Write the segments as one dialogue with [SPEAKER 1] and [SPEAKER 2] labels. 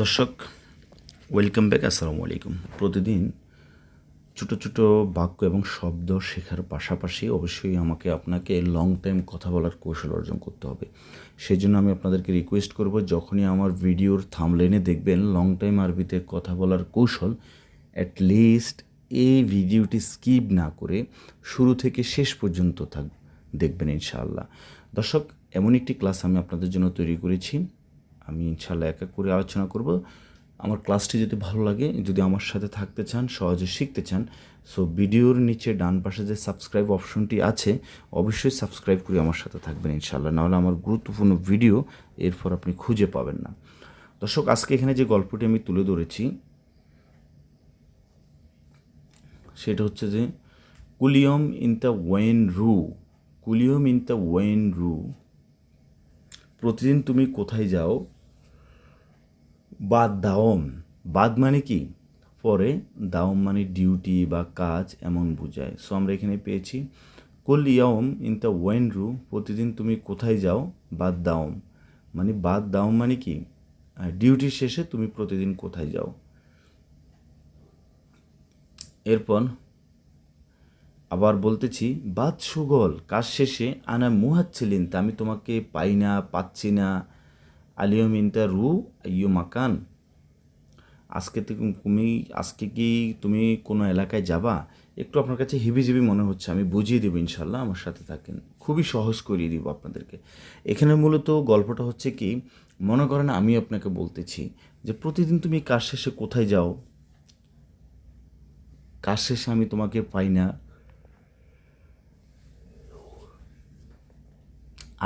[SPEAKER 1] দর্শক welcome back আসসালামু আলাইকুম। প্রতিদিন ছোটো ছোটো বাক্য এবং শব্দ শেখার পাশাপাশি অবশ্যই আমাকে আপনাকে লং টাইম কথা বলার কৌশল অর্জন করতে হবে। সেই জন্য আমি আপনাদেরকে রিকোয়েস্ট করব, যখনই আমার ভিডিওর থামলেনে দেখবেন লং টাইম আরবিতে কথা বলার কৌশল অ্যাট লিস্ট এই ভিডিওটি স্কিপ না করে শুরু থেকে শেষ পর্যন্ত থাক, দেখবেন ইনশাআল্লাহ। দর্শক, এমন একটি ক্লাস আমি আপনাদের জন্য তৈরি করেছি। আমি ইনশাল্লাহ এক এক করে আলোচনা করব। আমার ক্লাসটি যদি ভালো লাগে, যদি আমার সাথে থাকতে চান, সহজে শিখতে চান সো ভিডিওর নিচে ডান পাশে যে সাবস্ক্রাইব অপশনটি আছে, অবশ্যই সাবস্ক্রাইব করে আমার সাথে থাকবেন ইনশাল্লাহ নাহলে আমার গুরুত্বপূর্ণ ভিডিও এরপর আপনি খুঁজে পাবেন না। দর্শক, আজকে এখানে যে গল্পটি আমি তুলে ধরেছি, সেটা হচ্ছে যে, কুলিয়ম ইন দ্য ওয়েন রু, কুলিয়ম ইন দ্য ওয়েন রু। প্রতিদিন তুমি কোথায় যাও? বাদ দাওম। বাদ মানে কি? পরে দাওম মানে ডিউটি বা কাজ এমন বোঝায়। সো আমরা এখানে পেয়েছি, কুল ইয়ম ইন দ্য ওয়েন রু প্রতিদিন তুমি কোথায় যাও? বাদ দাওম। মানে বাদ দাওম মানে কি? ডিউটি শেষে তুমি প্রতিদিন কোথায় যাও? এরপর আবার বলতেছি, বাদ সুগল, কাজ শেষে আনা মুহাচ্ছিলেন আমি তোমাকে পাই না, পাচ্ছি না। আলিয়মিনটা রু ইউ মাকান। আজকে তুমি, আজকে কি তুমি কোনো এলাকায় যাবা? একটু আপনার কাছে হিবিজিবি মনে হচ্ছে, আমি বুঝিয়ে দেবো ইনশাল্লাহ আমার সাথে থাকেন। খুবই সহজ করিয়ে দিব আপনাদেরকে। এখানে মূলত গল্পটা হচ্ছে কি, মনে করেন আমি আপনাকে বলতেছি যে প্রতিদিন তুমি কাজ শেষে কোথায় যাও? কাজ শেষে আমি তোমাকে পাই না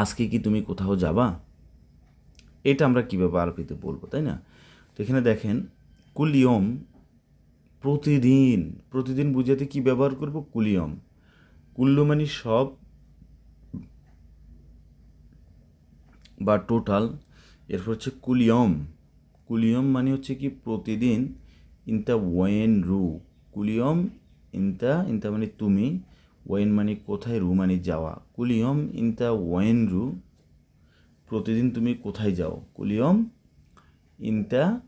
[SPEAKER 1] আজকে কি তুমি কোথাও যাবা? এটা আমরা কীভাবে আরবিতে বলব, তাই না? তো এখানে দেখেন, কুলিয়ম প্রতিদিন প্রতিদিন বুঝাতে কি ব্যবহার করব? কুলিয়ম। কুল্লু মানে সব বা টোটাল এরপর হচ্ছে কুলিয়ম। কুলিয়ম মানে হচ্ছে কি প্রতিদিন ইনতা ওয়েন রু। কুলিয়ম ইনতা ইনতা মানে তুমি। ওয়েন মানে কোথায়, রু মানে যাওয়া। কুলিয়ম ইনতা ওয়েন রু, প্রতিদিন তুমি কোথায় যাও? কুলিয়ম ইনতা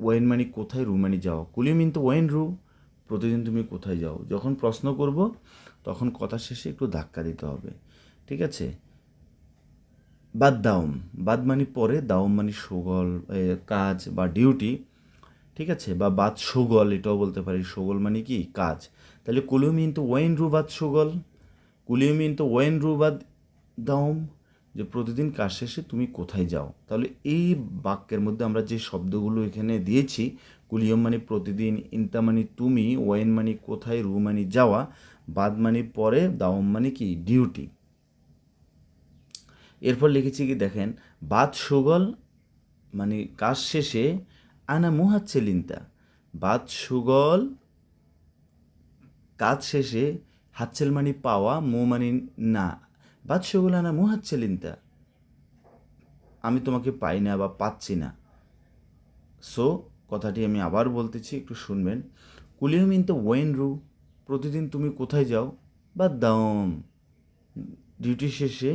[SPEAKER 1] ওয়েন মানে কোথায়, রু মানে যাও কুলিয়ম ইনতা ওয়েন রু, প্রতিদিন তুমি কোথায় যাও? যখন প্রশ্ন করব, তখন কথা শেষে একটু ধাক্কা দিতে হবে। ঠিক আছে? বাদ দাওম। বাদ মানে পরে, দাওম মানে সুগল কাজ বা ডিউটি। ঠিক আছে? বা বাদ সুগল, এটাও বলতে পারি। সুগল মানে কি? কাজ। তাহলে কুলিয়মিন তো ওয়েন রু বাদ সুগল কুলিয়মিন তো ওয়েন রু বাদ দাওম, যে প্রতিদিন কাজ শেষে তুমি কোথায় যাও? তাহলে এই বাক্যের মধ্যে আমরা যে শব্দগুলো এখানে দিয়েছি, কুলিয়ম মানে প্রতিদিন, ইনতা মানে তুমি ওয়েন মানে কোথায়, রু মানে যাওয়া, বাদ মানে পরে, দাওম মানে কি, ডিউটি। এরপর লিখেছি কি, দেখেন, বাদ সুগল মানে কাজ শেষে আনা মুহাচ্ছে লিন্তা বাদ সুগল কাজ শেষে হাতছেল মানে পাওয়া মো মানে না বাদ সুগল আনা মুহাচ্ছে লিনতা আমি তোমাকে পাই না বা পাচ্ছি না। সো কথাটি আমি আবার বলতেছি, একটু শুনবেন। কুলিয়ম ইন দ্য ওয়েন রু প্রতিদিন তুমি কোথায় যাও? বা দাওম ডিউটি শেষে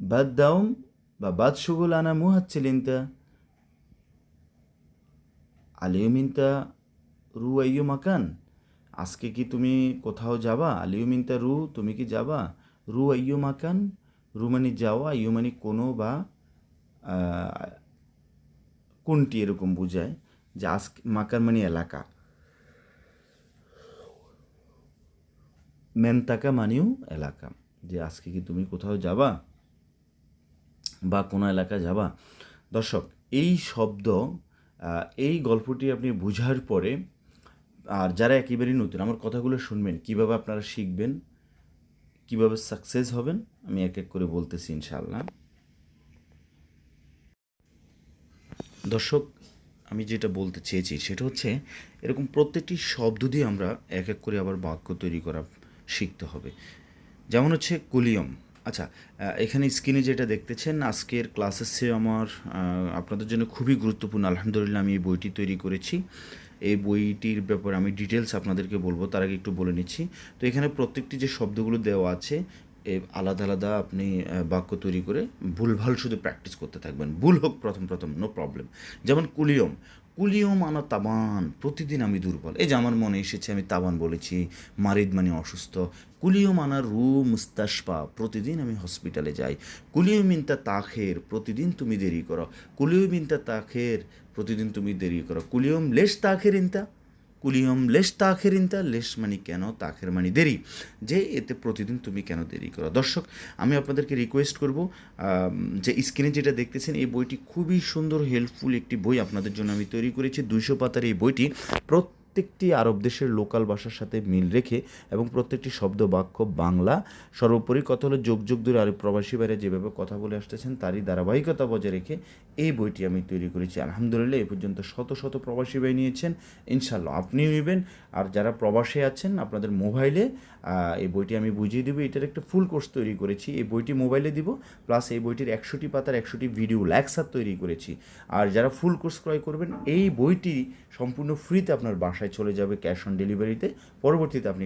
[SPEAKER 1] বাদ দাওম বা বাদ সুগল আনা মুহাচ্ছিলিনতা। আলিয়মিনতা রু আইয়ু মাকান। আজকে কি তুমি কোথাও যাবা? আলিয়মিনতা রু, তুমি কি যাবা? রু আইয়ু মাকান, রু মানে যাওয়া, আইয়ু মানে কোনো বা কোনটি এরকম বোঝায়? যে আজকে, মাকান মানে এলাকা। মেনতাকা মানেও এলাকা। যে আজকে কি তুমি কোথাও যাবা? বা কোনো এলাকা যাবা? দর্শক, এই শব্দ এই গল্পটি আপনি বুঝার পরে আর যারা একেবারেই নতুন, আমার কথাগুলো শুনবেন, কীভাবে আপনারা শিখবেন, কীভাবে সাকসেস হবেন, আমি এক এক করে বলতেছি ইনশাল্লাহ দর্শক, আমি যেটা বলতে চেয়েছি সেটা হচ্ছে, এরকম প্রত্যেকটি শব্দ দিয়ে আমরা এক এক করে আবার বাক্য তৈরি করা শিখতে হবে। যেমন হচ্ছে কুলিয়ম। আচ্ছা এখানে স্ক্রিনে যেটা দেখতেছেন, আজকের ক্লাসেসে আমার আপনাদের জন্য খুবই গুরুত্বপূর্ণ। আলহামদুলিল্লাহ, আমি এই বইটি তৈরি করেছি। এই বইটির ব্যাপারে আমি ডিটেলস আপনাদেরকে বলব, তার আগে একটু বলে নিচ্ছি। তো এখানে প্রত্যেকটি যে শব্দগুলো দেওয়া আছে, এ আলাদা আলাদা আপনি বাক্য তৈরি করে ভুলভাল শুধু প্র্যাকটিস করতে থাকবেন। ভুল হোক প্রথম প্রথম নো প্রবলেম যেমন কুলিয়ম কুলিয়ম আনা তাবান, প্রতিদিন আমি দুর্বল। এই যে আমার মনে এসেছে, আমি তাবান বলেছি, মারিদ মানে অসুস্থ। কুলিয়ম আনা রু মুস্তাসপা প্রতিদিন আমি হসপিটালে যাই। কুলিয়ম মিনতা তাখের, প্রতিদিন তুমি দেরি করো। কুলিয়ম মিনতা তাখের, প্রতিদিন তুমি দেরি করো। কুলিয়ম লেশ তাখের ইনতা? কুলিয়ম লেশ তাখের ইনতা লেশ মানে কেন? তাখের মানে দেরি। যে এতে প্রতিদিন তুমি কেন দেরি করো? দর্শক, আমি আপনাদেরকে রিকোয়েস্ট করব যে স্ক্রিনে যেটা দেখতেছেন, এই বইটি খুবই সুন্দর হেল্পফুল একটি বই আপনাদের জন্য আমি তৈরি করেছি। দুইশো পাতার এই বইটি প্রত্যেকটি আরব দেশের লোকাল ভাষার সাথে মিল রেখে এবং প্রত্যেকটি শব্দ বাক্য বাংলা। সর্বোপরি কথা হলো যোগ যোগ দূরে আরব প্রবাসী বাইরে যেভাবে কথা বলে আসতেছেন, তারই ধারাবাহিকতা বজায় রেখে এই বইটি আমি তৈরি করেছি। আলহামদুলিল্লাহ, এ পর্যন্ত শত শত প্রবাসী ভাই নিয়েছেন। ইনশাল্লাহ আপনিও নেবেন। আর যারা প্রবাসে আছেন, আপনাদের মোবাইলে এই বইটি আমি বুঝিয়ে দেবো। এটার একটা ফুল কোর্স তৈরি করেছি। এই বইটি মোবাইলে দিব, প্লাস এই বইটির একশোটি পাতার একশোটি ভিডিও ল্যাকসার তৈরি করেছি। আর যারা ফুল কোর্স ক্রয় করবেন, এই বইটি সম্পূর্ণ ফ্রিতে আপনার বাসায় চলে যাবে, ক্যাশ অন ডেলিভারিতে। পরবর্তীতে আপনি